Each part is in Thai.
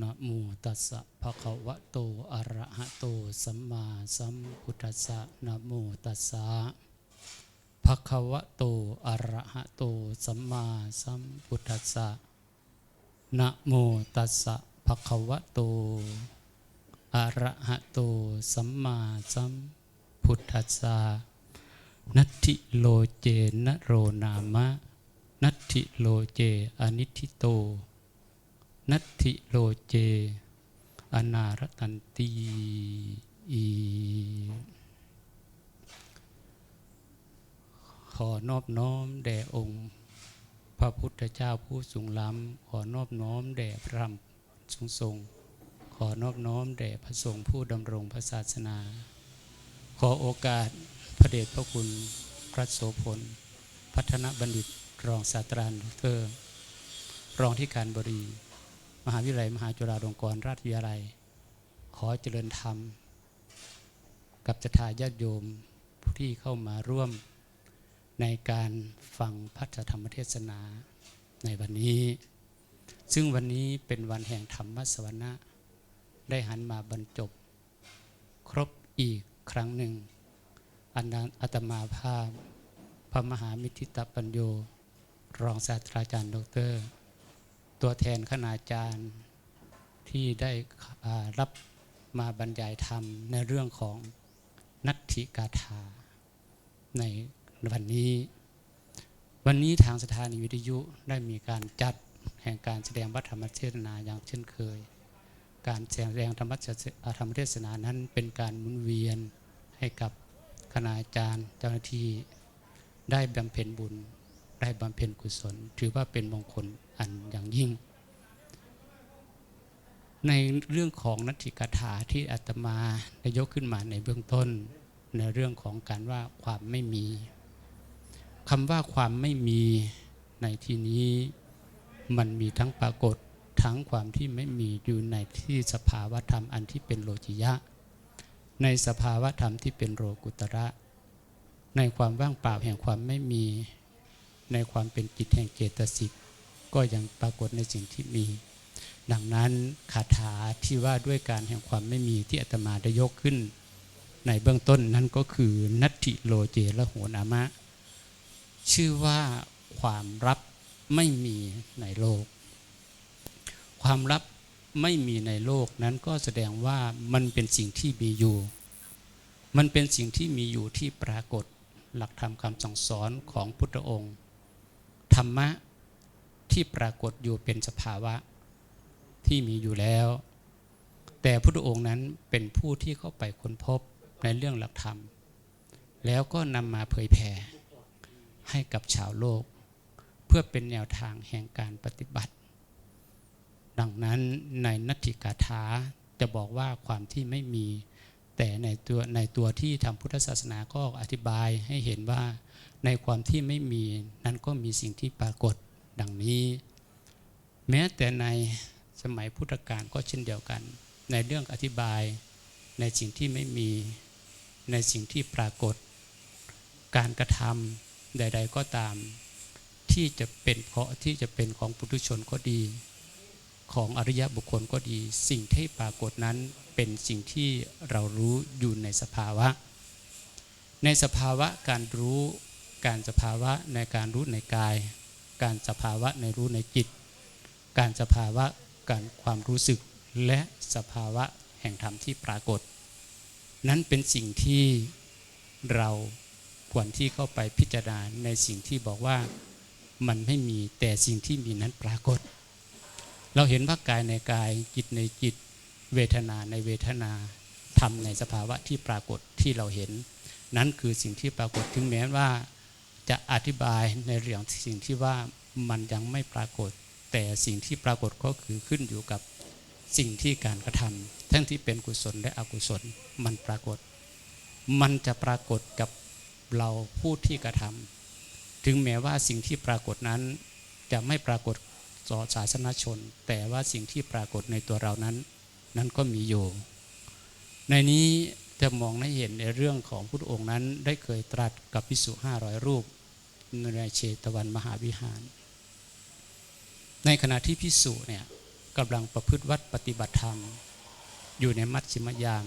นะโมตัสสะภะคะวะโต อะระหะโต สัมมาสัมพุทธัสสะนะโมตัสสะภะคะวะโต อะระหะโต สัมมาสัมพุทธัสสะนะโมตัสสะภะคะวะโต อะระหะโต สัมมาสัมพุทธัสสะนัตถิโลเจนะโรนามะ นัตถิโลเจอนิธิโต นัตถิโลเจ อนารัตันตีอีขอนอบน้อมแด่องค์ พระพุทธเจ้าผู้สูงล้ำ ขอนอบน้อมแด่พระธรรมสูงทรง ขอนอบน้อมแด่พระสงฆ์ผู้ดำรงพระศาสนา ขอโอกาสพระเดชพระคุณพระโสพล พัฒนบัณฑิตรองศาสตราจารย์ดอกเตอรรองที่การบดี มหาวิทยาลัยมหาจุฬาลงกรณราชวิทยาลัย ขอเจริญธรรม กับจทาญาติโยมผู้ที่เข้ามาร่วมในการฟังพระธรรมเทศนาในวันนี้ ซึ่งวันนี้เป็นวันแห่งธรรมสวรรณะได้หันมาบรรจบ ครบอีกครั้งหนึ่งอันนั้นอาตมาภาพ พระมหามิทิตปัญโย รองศาสตราจารย์ดอกเตอร ตัวแทนคณาจารย์ที่ได้รับมาบรรยายธรรมในเรื่องของนัตถิกาถาในวันนี้ วันนี้ทางสถานีวิทยุได้มีการจัดแห่งการแสดงพระธรรมเทศนาอย่างเช่นเคย การแสดงธรรมธรรมเทศนานั้นเป็นการหมุนเวียนให้กับคณาจารย์เจ้าหน้าที่ได้บำเพ็ญบุญได้บำเพ็ญกุศล ถือว่าเป็นมงคล อันอย่างยิ่ง ในเรื่องของนัตถิกถาที่อาตมาได้ยกขึ้นมาในเบื้องต้น ในเรื่องของการว่าความไม่มีคำว่าความไม่มีในที่นี้มันมีทั้งปรากฏทั้งความที่ไม่มีอยู่ในที่สภาวธรรมอันที่เป็นโลจิยะ ในสภาวธรรมที่เป็นโลกุตระ ในความว่างเปล่าแห่งความไม่มี ในความเป็นจิตแห่งเจตสิก ก็ยังปรากฏในสิ่งที่มี ดังนั้นคาถาที่ว่าด้วยการแห่งความไม่มีที่อาตมาได้ยกขึ้น ในเบื้องต้นนั้นก็คือนัตถิโลเจละโหนามะ ชื่อว่าความรับไม่มีในโลก ความรับไม่มีในโลกนั้นก็แสดงว่ามันเป็นสิ่งที่มีอยู่ มันเป็นสิ่งที่มีอยู่ที่ปรากฏหลักธรรมคำสั่งสอนของพุทธองค์ ธรรมะ ที่ปรากฏอยู่เป็นสภาวะที่มีอยู่แล้ว แต่พุทธองค์นั้นเป็นผู้ที่เข้าไปค้นพบในเรื่องหลักธรรม แล้วก็นำมาเผยแผ่ให้กับชาวโลก เพื่อเป็นแนวทางแห่งการปฏิบัติ ดังนั้นในนัตถิกาถาจะบอกว่าความที่ไม่มีแต่ในตัวในตัวที่ทำพุทธศาสนาก็อธิบายให้เห็นว่าในความที่ไม่มีนั้นก็มีสิ่งที่ปรากฏ ดังนี้ แม้แต่ในสมัยพุทธกาลก็เช่นเดียวกัน ในเรื่องอธิบายในสิ่งที่ไม่มีในสิ่งที่ปรากฏ การกระทำใด ๆ ก็ตาม ที่จะเป็นเพราะที่จะเป็นของปุถุชนก็ดี ของอริยบุคคลก็ดี สิ่งที่ปรากฏนั้นเป็นสิ่งที่เรารู้อยู่ในสภาวะ ในสภาวะการรู้การสภาวะในการรู้ในกาย การสภาวะในรู้ในจิต การสภาวะการความรู้สึกและสภาวะแห่งธรรมที่ปรากฏ นั้นเป็นสิ่งที่เราควรที่เข้าไปพิจารณาในสิ่งที่บอกว่ามันไม่มีแต่สิ่งที่มีนั้นปรากฏ เราเห็นว่ากายในกายจิตในจิต เวทนาในเวทนาธรรมในสภาวะที่ปรากฏที่เราเห็น นั้นคือสิ่งที่ปรากฏถึงแม้ว่า จะอธิบายในเรื่องสิ่งที่ว่ามันยังไม่ปรากฏ แต่สิ่งที่ปรากฏก็คือขึ้นอยู่กับสิ่งที่การกระทำทั้งที่เป็นกุศลและอกุศลมันปรากฏ มันจะปรากฏกับเราผู้ที่กระทำถึงแม้ว่าสิ่งที่ปรากฏนั้นจะไม่ปรากฏต่อศาสนชน แต่ว่าสิ่งที่ปรากฏในตัวเรานั้น นั้นก็มีอยู่ ในนี้จะมองให้เห็นในเรื่องของพุทธองค์นั้นได้เคยตรัสกับพิสุห้าร้อยรูป ในเชตวันมหาวิหาร ในขณะที่พิสุเนี่ยกำลังประพฤติวัดปฏิบัติธรรม อยู่ในมัชชิมยาม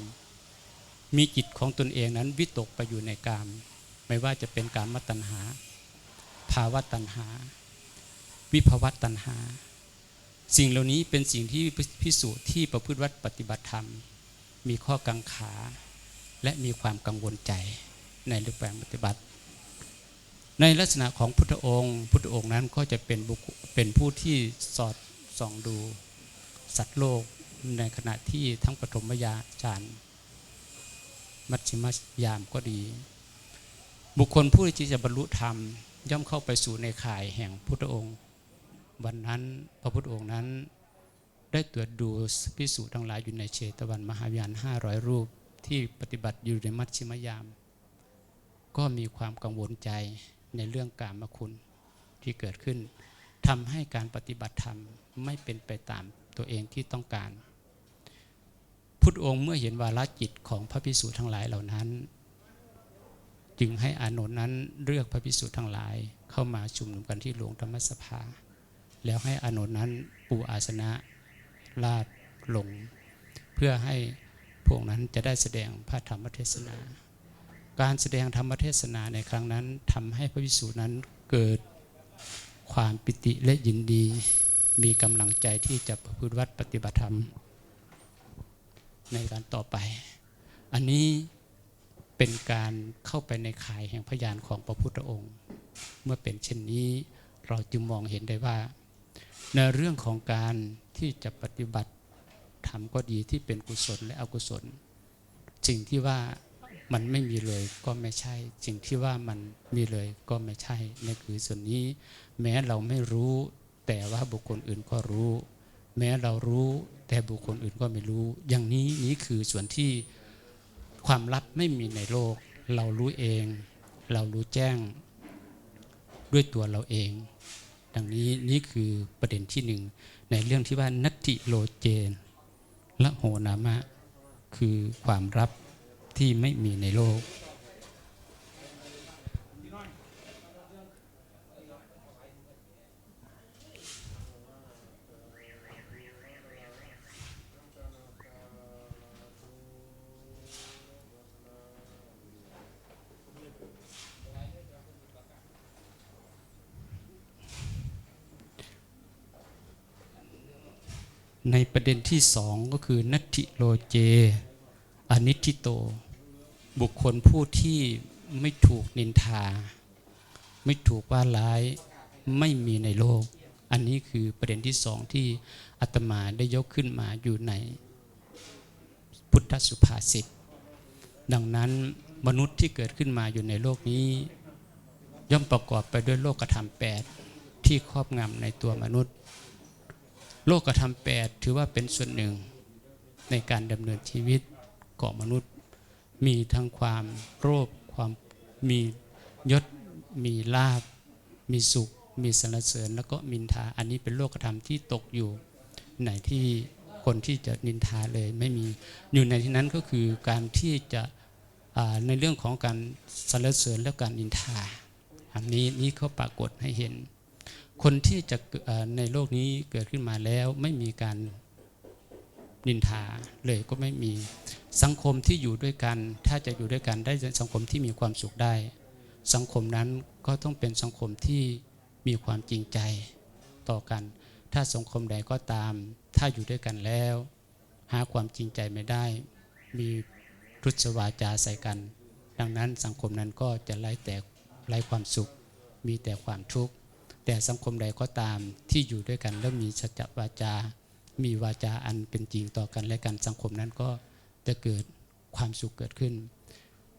มีจิตของตนเองนั้นวิตกไปอยู่ในกาม ไม่ว่าจะเป็นการมตัณหา ภาวะตัณหา วิภวะตัณหา สิ่งเหล่านี้เป็นสิ่งที่พิสูจน์ที่ประพฤติวัดปฏิบัติธรรม มีข้อกังขา และมีความกังวลใจในรูปแบบปฏิบัติ ในลักษณะของพุทธองค์ พุทธองค์นั้นก็จะเป็นบุคเป็นผู้ที่สอดส่องดูสัตว์โลกในขณะที่ทั้งปฐมยาจารย์มัชฌิมยามก็ดี บุคคลผู้ที่จะบรรลุธรรม ย่อมเข้าไปสู่ในข่ายแห่งพุทธองค์ วันนั้นพระพุทธองค์นั้น ได้ตรวจดูพิสูจน์ทั้งหลายอยู่ในเชตวันมหาวิหารห้าร้อยรูปที่ปฏิบัติอยู่ในมัชฌิมยาม ก็มีความกังวลใจ ในเรื่องการมคุณที่เกิดขึ้นทำให้การปฏิบัติธรรมไม่เป็นไปตามตัวเองที่ต้องการ พุทธองค์เมื่อเห็นวาลจิตของพระพิสุทั้งหลายเหล่านั้น จึงให้อานนท์นั้นเลือกพระพิสุทั้งหลายเข้ามาชุมนุมกันที่หลวงธรรมสภา แล้วให้อานนท์นั้นปูอาสนะลาดลง เพื่อให้พวกนั้นจะได้แสดงพระธรรมเทศนา การแสดงธรรมเทศนาในครั้งนั้นทำให้พระวิสูจน์นั้นเกิดความปิติและยินดี มีกำลังใจที่จะประพฤติวัดปฏิบัติธรรม ในการต่อไป อันนี้เป็นการเข้าไปในข่ายแห่งพยานของพระพุทธองค์ เมื่อเป็นเช่นนี้เราจึงมองเห็นได้ว่า ในเรื่องของการที่จะปฏิบัติธรรมก็ดีที่เป็นกุศลและอกุศล สิ่งที่ว่า มันไม่มีเลยก็ไม่ใช่ สิ่งที่ว่ามันมีเลยก็ไม่ใช่นั่นคือส่วนนี้ แม้เราไม่รู้ แต่ว่าบุคคลอื่นก็รู้ แม้เรารู้แต่บุคคลอื่นก็ไม่รู้ อย่างนี้นี้คือส่วนที่ความลับไม่มีในโลก เรารู้เอง เรารู้แจ้งด้วยตัวเราเอง ดังนี้นี่คือประเด็นที่หนึ่งในเรื่องที่ว่านัตติโลเจนและโหนามะ คือความลับ ที่ไม่มีในโลก ในประเด็นที่สองก็คือนัตติโลเจอนิทิโต บุคคลผู้ที่ไม่ถูกนินทา ไม่ถูกว่าร้ายไม่มีในโลก อันนี้คือประเด็นที่สองที่อาตมาได้ยกขึ้นมาอยู่ในพุทธสุภาษิตดังนั้นมนุษย์ที่เกิดขึ้นมาอยู่ในโลกนี้ ย่อมประกอบไปด้วยโลกธรรมแปดที่ครอบงำในตัวมนุษย์ โลกธรรมแปดถือว่าเป็นส่วนหนึ่งในการดำเนินชีวิตของมนุษย์ มีทั้งความโลภความมียศมีลาบ มีสุข มีสรรเสริญ แล้วก็มินทา อันนี้เป็นโลกธรรมที่ตกอยู่ไหนที่คนที่จะนินทาเลยไม่มีอยู่ในที่นั้นก็คือการที่จะในเรื่องของการสรรเสริญและการนินทา อันนี้นี่เขาปรากฏให้เห็น คนที่จะในโลกนี้เกิดขึ้นมาแล้วไม่มีการ นินทาเลยก็ไม่มีสังคมที่อยู่ด้วยกัน ถ้าจะอยู่ด้วยกันได้สังคมที่มีความสุขได้ สังคมนั้นก็ต้องเป็นสังคมที่มีความจริงใจต่อกัน ถ้าสังคมใดก็ตาม ถ้าอยู่ด้วยกันแล้ว หาความจริงใจไม่ได้ มีพุทธวาจาใส่กัน ดังนั้นสังคมนั้นก็จะไร้แต่ไร้ความสุข มีแต่ความทุกข์แต่สังคมใดก็ตามที่อยู่ด้วยกันแล้วมีสัจจวาจา มีวาจาอันเป็นจริงต่อกันและกันสังคมนั้นก็จะเกิดความสุขเกิดขึ้น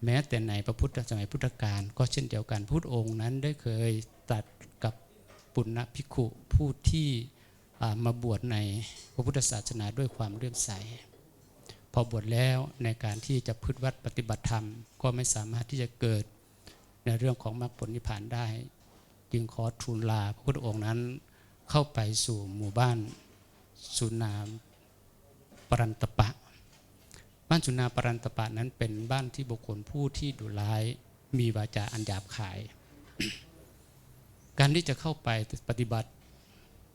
แม้แต่ในพระพุทธสมัยพุทธกาลก็เช่นเดียวกันพุทธองค์นั้นได้เคยตัดกับปุณณภิกขุผู้ที่มาบวชในพระพุทธศาสนาด้วยความเลื่อมใส พอบวชแล้วในการที่จะพืชวัดปฏิบัติธรรม ก็ไม่สามารถที่จะเกิดในเรื่องของมรรคผลนิพพานได้ จึงขอทูลลาพระพุทธองค์นั้นเข้าไปสู่หมู่บ้าน สุนาปรันตปะ บ้านสุนาปรันตปะนั้นเป็นบ้านที่บุคคลผู้ที่ดุร้ายมีวาจาอันหยาบคาย การที่จะเข้าไปปฏิบัติ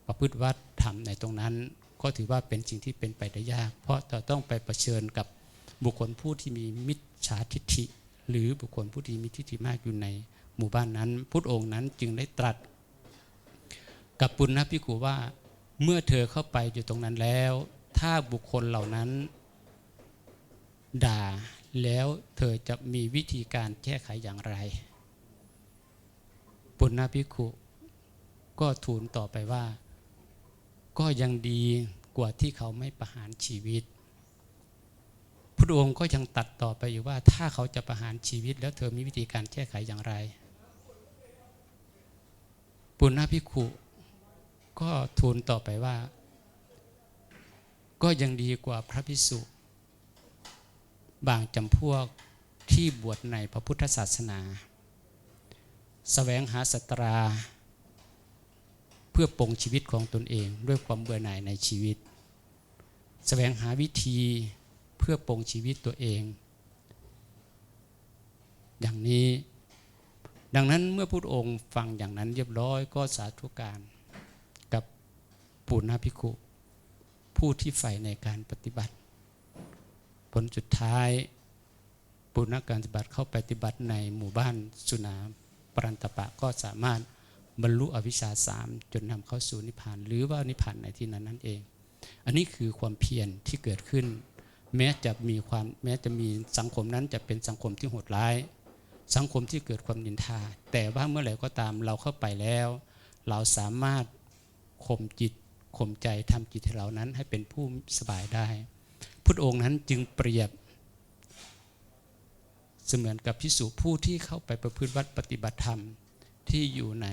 ประพฤติวัดธรรมในตรงนั้น ก็ถือว่าเป็นสิ่งที่เป็นไปได้ยาก เพราะเราต้องไปเผชิญกับบุคคลผู้ที่มีมิจฉาทิฏฐิ หรือบุคคลผู้ที่มีทิฏฐิมากอยู่ในหมู่บ้านนั้น พุทธองค์นั้นจึงได้ตรัส กับปุณณพิกูว่า เมื่อเธอเข้าไปอยู่ตรงนั้นแล้ว ถ้าบุคคลเหล่านั้น ด่าแล้วเธอจะมีวิธีการแก้ไขอย่างไร ปุณณพิกุก็ทูลต่อไปว่า ก็ยังดีกว่าที่เขาไม่ประหารชีวิต พระองค์ก็ยังตัดต่อไปอยู่ว่า ถ้าเขาจะประหารชีวิต แล้วเธอมีวิธีการแก้ไขอย่างไร ปุณณพิกุ ก็ทูลต่อไปว่า ก็ยังดีกว่าพระพิสุบางจำพวกที่บวชในพระพุทธศาสนาสแสวงหาสัตรา เพื่อปลงชีวิตของตนเอง ด้วยความเบื่อหน่ายในชีวิตสแสวงหาวิธีเพื่อปลงชีวิตตัวเอง อย่างนี้ ดังนั้นเมื่อพุทธองค์ฟังอย่างนั้นเรียบร้อยก็สาธุการ ปุณณภิกุผู้ที่ใฝ่ในการปฏิบัติ ผลสุดท้ายปุณณการปฏิบัติเข้าไปปฏิบัติในหมู่บ้านสุนาปรันตปะก็สามารถบรรลุอวิชชาสามจนนำเข้าสู่นิพพาน หรือว่านิพพานในที่นั้นนั่นเอง อันนี้คือความเพียรที่เกิดขึ้น แม้จะมีความแม้จะมีสังคมนั้นจะเป็นสังคมที่โหดร้าย สังคมที่เกิดความนินทา แต่ว่าเมื่อไหร่ก็ตามเราเข้าไปแล้ว เราสามารถข่มจิต ข่มใจทำจิตให้เรานั้นให้เป็นผู้สบายได้พุทธองค์นั้นจึงเปรียบ เสมือนกับพิสุผู้ที่เข้าไปประพฤติวัดปฏิบัติธรรมที่อยู่ใน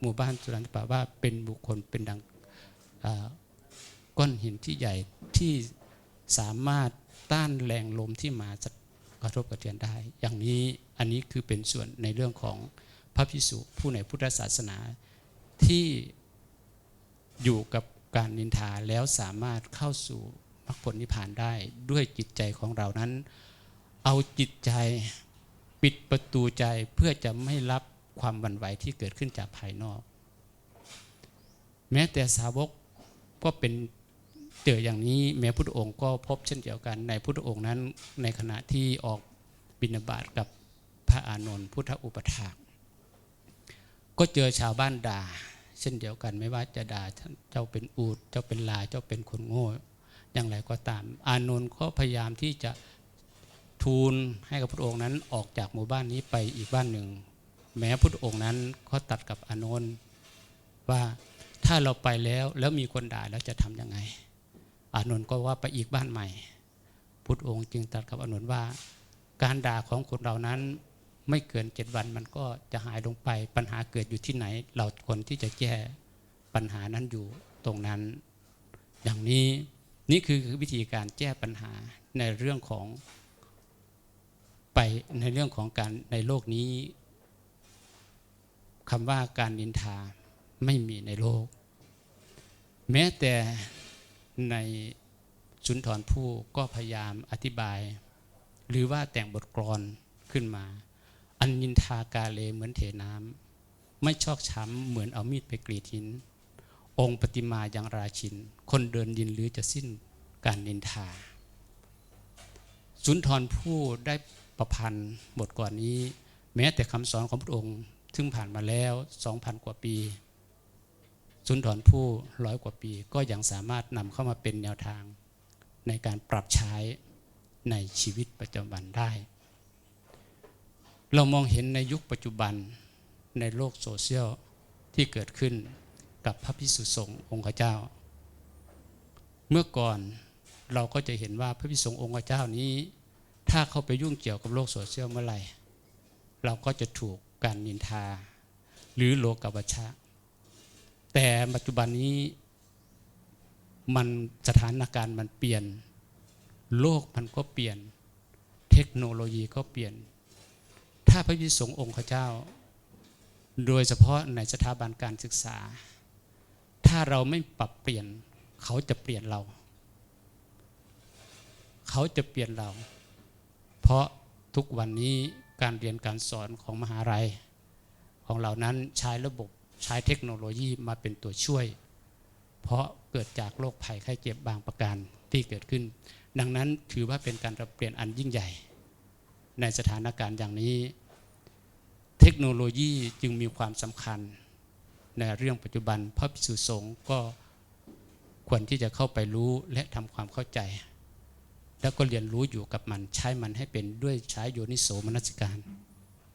หมู่บ้านสุรันตปาว่าเป็นบุคคลเป็นดังก้อนหินที่ใหญ่ที่สามารถต้านแรงลมที่มาจะกระทบกระเทือนได้ อย่างนี้อันนี้คือเป็นส่วนในเรื่องของพระพิสุผู้ในพุทธศาสนาที่ อยู่กับการนินทาแล้วสามารถเข้าสู่มรรคผลนิพพานได้ด้วยจิตใจของเรานั้น เอาจิตใจปิดประตูใจเพื่อจะไม่รับความวั่นไหวที่เกิดขึ้นจากภายนอก แม้แต่สาวกก็เป็นเจออย่างนี้แม้พุทธองค์ก็พบเช่นเดียวกัน ในพุทธองค์นั้นในขณะที่ออกบิณฑบาตกับพระอานนท์พุทธอุปถากก็เจอชาวบ้านด่า เช่นเดียวกันไม่ว่าจะด่าเจ้าเป็นอูดเจ้าเป็นลาเจ้าเป็นคนโง่ อย่างไรก็ตาม อานนท์ก็พยายามที่จะทูลให้กับพระองค์นั้นออกจากหมู่บ้านนี้ไปอีกบ้านหนึ่ง แม้พระองค์นั้นก็ตัดกับอานนท์ว่าถ้าเราไปแล้วแล้วมีคนด่าแล้วจะทำยังไง อานนท์ก็ว่าไปอีกบ้านใหม่ พุทธองค์จึงตรัสกับอานนท์ว่า การด่าของคนเรานั้น ไม่เกินเจ็ดวันมันก็จะหายลงไป ปัญหาเกิดอยู่ที่ไหน เราคนที่จะแก้ปัญหานั้นอยู่ตรงนั้น อย่างนี้นี่คือวิธีการแก้ปัญหาในเรื่องของไปในเรื่องของการในโลกนี้คำว่าการนินทาไม่มีในโลก แม้แต่ในสุนทรภู่ก็พยายามอธิบาย หรือว่าแต่งบทกลอนขึ้นมา อันนินทากาเลเหมือนเทน้ำไม่ชอกช้ำเหมือนเอามีดไปกรีดหิน องค์ปฏิมาอย่างราชิน คนเดินดินหรือจะสิ้นการนินทา สุนทรภู่ได้ประพันธ์บทก่อนนี้ แม้แต่คำสอนของพระองค์ซึ่งผ่านมาแล้ว2,000กว่าปี สุนทรภู่ร้อยกว่าปี ก็ยังสามารถนำเข้ามาเป็นแนวทาง ในการปรับใช้ในชีวิตประจำวันได้ เรามองเห็นในยุคปัจจุบันในโลกโซเชียลที่เกิดขึ้นกับพระพิสุสงฆ์องค์เจ้า เมื่อก่อนเราก็จะเห็นว่าพระพิสุสงฆ์องค์เจ้านี้ ถ้าเข้าไปยุ่งเกี่ยวกับโลกโซเชียลเมื่อไหร่เราก็จะถูกการนินทา หรือโลกวัชชะ แต่ปัจจุบันนี้มันสถานการณ์มันเปลี่ยน โลกมันก็เปลี่ยน เทคโนโลยีก็เปลี่ยน ถ้าพระพิสุสงฆ์องค์เจ้า โดยเฉพาะในสถาบันการศึกษา ถ้าเราไม่ปรับเปลี่ยน เขาจะเปลี่ยนเรา เขาจะเปลี่ยนเรา เพราะทุกวันนี้การเรียนการสอนของมหาลัย ของเรานั้นใช้ระบบใช้เทคโนโลยีมาเป็นตัวช่วย เพราะเกิดจากโรคภัยไข้เจ็บบางประการที่เกิดขึ้น ดังนั้นถือว่าเป็นการรับเปลี่ยนอันยิ่งใหญ่ ในสถานการณ์อย่างนี้ เทคโนโลยีจึงมีความสำคัญในเรื่องปัจจุบันพระภิกษุสงฆ์ก็ควรที่จะเข้าไปรู้และทำความเข้าใจ แล้วก็เรียนรู้อยู่กับมันใช้มันให้เป็นด้วยใช้โยนิโสมนสิการ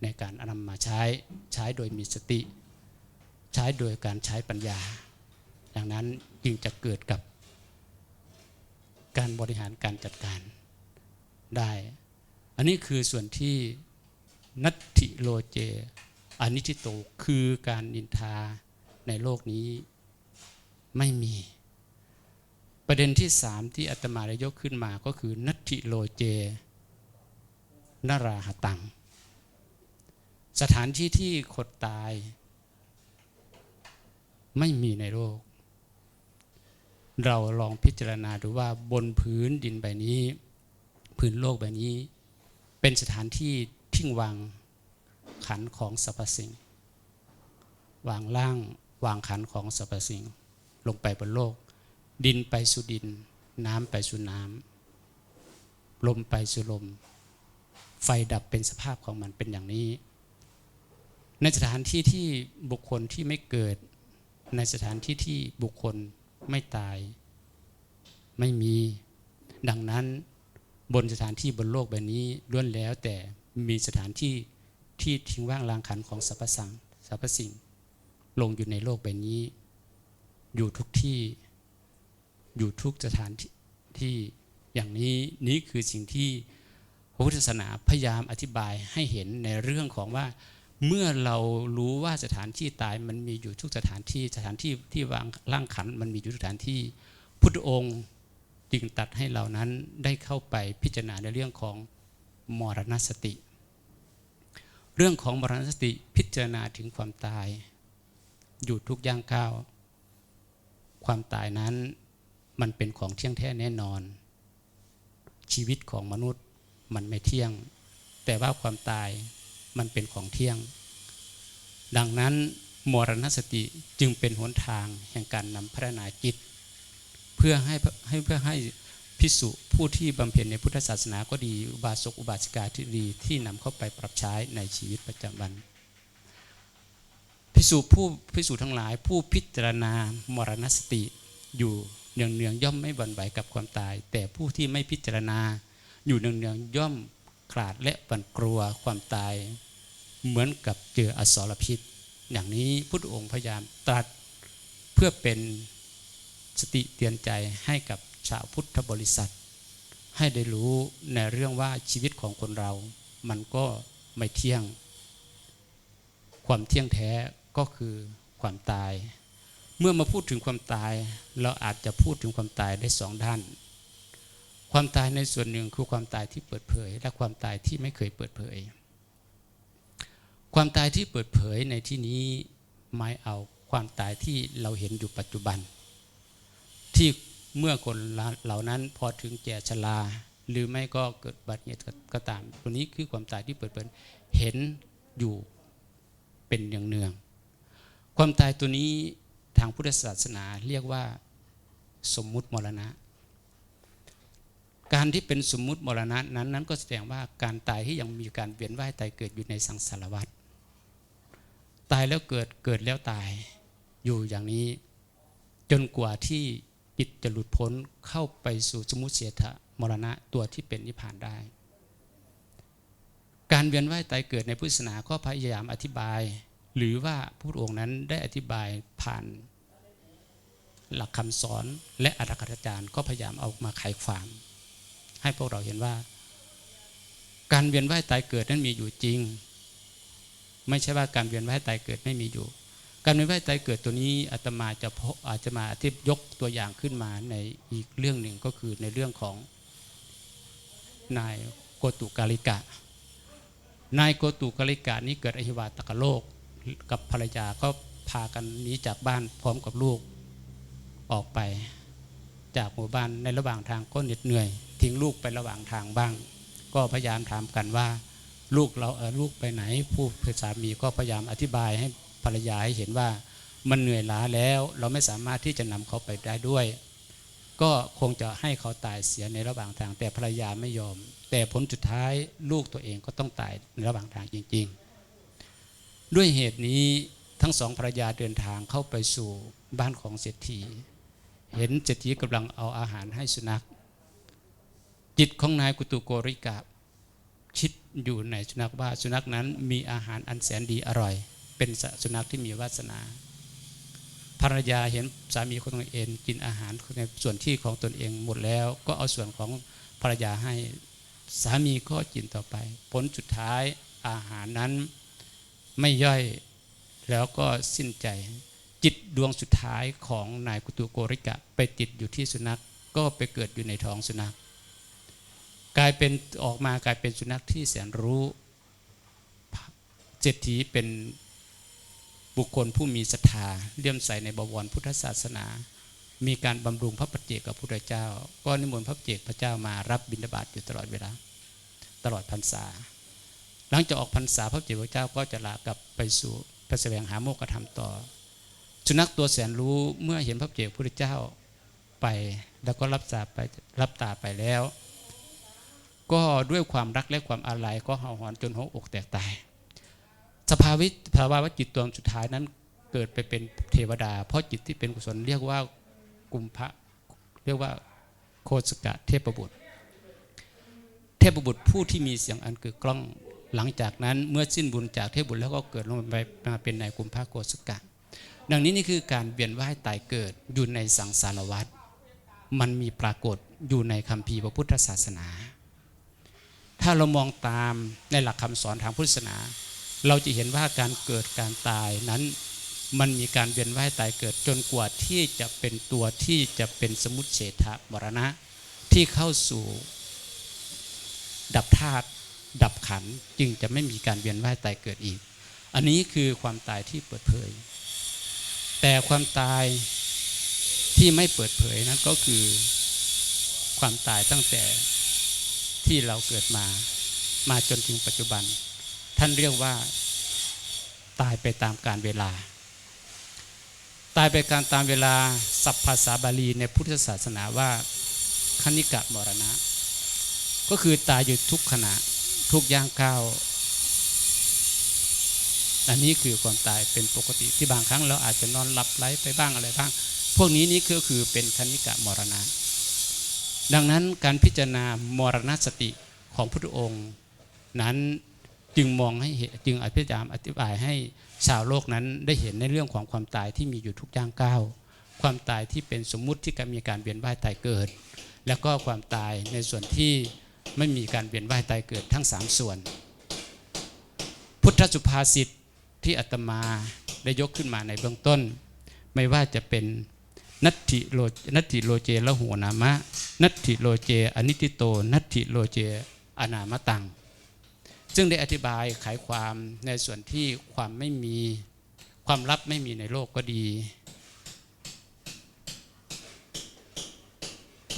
ในการนำมาใช้ใช้โดยมีสติ ใช้โดยการใช้ปัญญา ดังนั้นจึงจะเกิดกับการบริหารการจัดการได้ อันนี้คือส่วนที่นัตถิโลเจอนิทิโตคือการนินทาในโลกนี้ไม่มี ประเด็นที่สามที่อาตมาได้ยกขึ้นมาก็คือนัตถิโลเจนราหตัง สถานที่ที่คนตาย ไม่มีในโลก เราลองพิจารณาดูว่าบนพื้นดินใบนี้ พื้นโลกใบนี้ เป็นสถานที่ทิ้งวางขันของสรรพสิ่ง วางล่างวางขันของสรรพสิ่ง ลงไปบนโลก ดินไปสู่ดิน น้ำไปสู่น้ำลมไปสู่ลม ไฟดับเป็นสภาพของมันเป็นอย่างนี้ ในสถานที่ที่บุคคลที่ไม่เกิด ในสถานที่ที่บุคคลไม่ตาย ไม่มี ดังนั้น บนสถานที่บนโลกใบนี้ล้วนแล้วแต่มีสถานที่ที่ทิ้งว่างลางขันของสรรพสังสรรพสิ่ง ลงอยู่ในโลกใบนี้ อยู่ทุกที่อยู่ทุกสถานที่ที่อย่างนี้นี้คือสิ่งที่พระพุทธศาสนาพยายามอธิบายให้เห็นในเรื่องของว่าเมื่อเรารู้ว่าสถานที่ตายมันมีอยู่ทุกสถานที่สถานที่ที่วางร่างขันมันมีอยู่ทุกสถานที่ พุทธองค์ จึงตัดให้เรานั้นได้เข้าไปพิจารณาในเรื่องของมรณสติ เรื่องของมรณสติพิจารณาถึงความตาย อยู่ทุกย่างก้าว ความตายนั้นมันเป็นของเที่ยงแท้แน่นอน ชีวิตของมนุษย์มันไม่เที่ยง แต่ว่าความตายมันเป็นของเที่ยง ดังนั้นมรณสติจึงเป็นหนทางแห่งการนำพัฒนาจิต เพื่อให้ให้เพื่อให้พิสุผู้ที่บำเพ็ญในพุทธศาสนาก็ดี อุบาสกอุบาสิกาที่ดีที่นำเข้าไปปรับใช้ในชีวิตประจำวันพิสุผู้พิสุทั้งหลายผู้พิจารณามรณสติอยู่เนืองเนืองย่อมไม่บันไหวกับความตาย แต่ผู้ที่ไม่พิจารณา อยู่เนืองเนืองย่อมขาดและบันกลัวความตาย เหมือนกับเจออสรพิษ อย่างนี้พุทธองค์พยายามตรัสเพื่อเป็น สติเตือนใจให้กับชาวพุทธบริษัท ให้ได้รู้ในเรื่องว่าชีวิตของคนเรา มันก็ไม่เที่ยง ความเที่ยงแท้ก็คือความตาย เมื่อมาพูดถึงความตาย เราอาจจะพูดถึงความตายได้สองด้าน ความตายในส่วนหนึ่งคือความตายที่เปิดเผย และความตายที่ไม่เคยเปิดเผย ความตายที่เปิดเผยในที่นี้หมายเอาความตายที่เราเห็นอยู่ปัจจุบัน ที่เมื่อคนเหล่านั้นพอถึงแก่ชรา หรือไม่ก็เกิดบัติเหตุก็ตามตัวนี้คือความตายที่เปิดเผยเห็นอยู่เป็นอย่างเนือง ความตายตัวนี้ทางพุทธศาสนาเรียกว่าสมมุติมรณะ การที่เป็นสมมุติมรณะนั้นนั้นก็แสดงว่าการตายที่ยังมีการเวียนว่ายตายเกิดอยู่ในสังสารวัฏตายแล้วเกิดเกิดแล้วตายอยู่อย่างนี้ จนกว่าที่ จิตจะหลุดพ้นเข้าไปสู่สมุทเฉทะมรณะตัวที่เป็นนิพพานได้ การเวียนว่ายตายเกิดในพุทธศาสนาก็พยายามอธิบาย หรือว่าพระองค์นั้นได้อธิบายผ่าน หลักคำสอนและอัตถกถาจารย์ก็พยายามเอามาไขความ ให้พวกเราเห็นว่า การเวียนว่ายตายเกิดนั้นมีอยู่จริง ไม่ใช่ว่าการเวียนว่ายตายเกิดไม่มีอยู่ การเวียนว่ายตายเกิดตัวนี้อาตมาจะอาจจะมาที่ยกตัวอย่างขึ้นมาในอีกเรื่องหนึ่งก็คือในเรื่องของนายโกตุกาลิกะ นายโกตุกาลิกะนี้เกิดอหิวาตกโลกกับภรรยาก็พากันหนีจากบ้านพร้อมกับลูกออกไปจากหมู่บ้านในระหว่างทางก็เหน็ดเหนื่อย ทิ้งลูกไประหว่างทางบ้าง ก็พยายามถามกันว่า ลูกเราเออลูกไปไหน ผู้สามีก็พยายามอธิบายให้ ภรรยาให้เห็นว่ามันเหนื่อยล้าแล้วเราไม่สามารถที่จะนำเขาไปได้ด้วย ก็คงจะให้เขาตายเสียในระหว่างทาง แต่ภรรยาไม่ยอม แต่ผลสุดท้ายลูกตัวเองก็ต้องตายในระหว่างทางจริง ๆ ด้วยเหตุนี้ทั้งสองภรรยาเดินทางเข้าไปสู่บ้านของเศรษฐี เห็นเศรษฐีกำลังเอาอาหารให้สุนัข จิตของนายกุตุโกริกะคิดอยู่ในสุนัขว่าสุนัขนั้นมีอาหารอันแสนดีอร่อย เป็นสุนัขที่มีวาสนา ภรรยาเห็นสามีของตนเองกินอาหารในส่วนที่ของตนเองหมดแล้ว ก็เอาส่วนของภรรยาให้สามีก็กินต่อไป ผลสุดท้ายอาหารนั้นไม่ย่อยแล้วก็สิ้นใจ จิตดวงสุดท้ายของนายกุตุโกริกะ ไปติดอยู่ที่สุนัขก็ไปเกิดอยู่ในท้องสุนัข กลายเป็นออกมากลายเป็นสุนัขที่แสนรู้เศรษฐีเป็น บุคคลผู้มีศรัทธาเลื่อมใสในบวรพุทธศาสนา มีการบำรุงพระปัจเจกกับพระพุทธเจ้า ก็นิมนต์พระปัจเจกพระเจ้ามารับบิณฑบาตอยู่ตลอดเวลา ตลอดพรรษา หลังจากออกพรรษาพระปัจเจกพระเจ้าก็จะลากลับไปสู่ไปแสวงหาโมกขธรรมต่อ สุนัขตัวแสนรู้เมื่อเห็นพระปัจเจกพระพุทธเจ้าไปแล้วก็รับตาไปรับตาไปแล้ว ก็ด้วยความรักและความอาลัยก็เห่าหอนจนหัวอกแตกตาย วิภาวะวจิตตัวสุดท้ายนั้นเกิดไปเป็นเทวดา เพราะจิตที่เป็นกุศลเรียกว่ากุมภะเรียกว่าโคสกะเทพบุตร เทพบุตรผู้ที่มีเสียงอันกึกก้องหลังจากนั้นเมื่อสิ้นบุญจากเทพบุตรแล้วก็เกิดลงไปมาเป็นนายกุมภะโกสกะ ดังนี้นี่คือการเวียนว่ายตายเกิดอยู่ในสังสารวัฏมันมีปรากฏอยู่ในคัมภีร์พระพุทธศาสนา ถ้าเรามองตามในหลักคำสอนทางพุทธศาสนา เราจะเห็นว่าการเกิดการตายนั้น มันมีการเวียนว่ายตายเกิดจนกว่าที่จะเป็นตัวที่จะเป็นสมุติเฉทะมรณะ ที่เข้าสู่ ดับธาตุดับขันจึงจะไม่มีการเวียนว่ายตายเกิดอีก อันนี้คือความตายที่เปิดเผย แต่ความตายที่ไม่เปิดเผยนั้นก็คือความตายตั้งแต่ที่เราเกิดมา มาจนถึงปัจจุบัน ท่านเรียกว่า ตายไปตามการเวลา ตายไปการตามเวลาศัพท์ภาษาบาลีในพุทธศาสนาว่าคณิกะมรณะ ก็คือตายอยู่ทุกขณะทุกย่างก้าวอันนี้คือความตายเป็นปกติที่บางครั้งเราอาจจะนอนหลับไหลไปบ้างอะไรบ้าง พวกนี้นี่ก็คือเป็นคณิกะมรณะ ดังนั้นการพิจารณามรณสติของพระพุทธองค์ นั้น จึงมองให้เหจึงอภิจารอธิบายให้ชาวโลกนั้นได้เห็นในเรื่องของความตายที่มีอยู่ทุกย่างก้าวความตายที่เป็นสมมุติที่มีการเวียนว่ายตายเกิด แล้วก็ความตายในส่วนที่ไม่มีการเวียนว่ายตายเกิดทั้งสามส่วน พุทธสุภาษิตที่อาตมาได้ยกขึ้นมาในเบื้องต้น ไม่ว่าจะเป็นนัตถิโลนัตถิโลเจละหัวนามะ นัตถิโลเจอนิติโต นัตถิโลเจอนามตัง ซึ่งได้อธิบายไขความในส่วนที่ความไม่มีความลับไม่มีในโลกก็ดี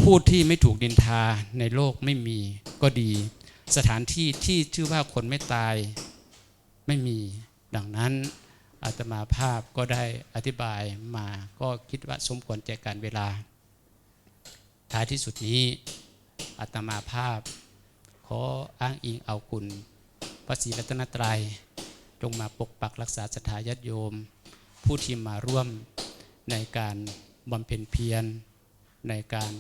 ผู้ที่ไม่ถูกดินทาในโลกไม่มีก็ดี สถานที่ที่ชื่อว่าคนไม่ตายไม่มีดังนั้นอาตมาภาพก็ได้อธิบายมาก็คิดว่าสมควรแก่การเวลา ท้ายที่สุดนี้อาตมาภาพขออ้างอิงเอาคุณ พระศรีรัตนตรัยจงมาปกปักรักษาสถาญาติโยม ผู้ที่มาร่วมในการบำเพ็ญเพียร ในการ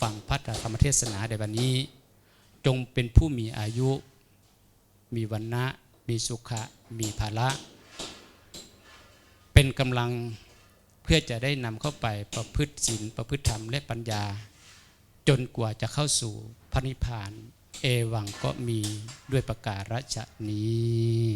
ฟังพระธรรมเทศนาในวันนี้ จงเป็นผู้มีอายุ มีวันนะมีสุขะ มีภาระ เป็นกำลังเพื่อจะได้นำเข้าไปประพฤติศีลประพฤติธรรมและปัญญา จนกว่าจะเข้าสู่พระนิพพาน เอวังก็มีด้วยประกาศฉะนี้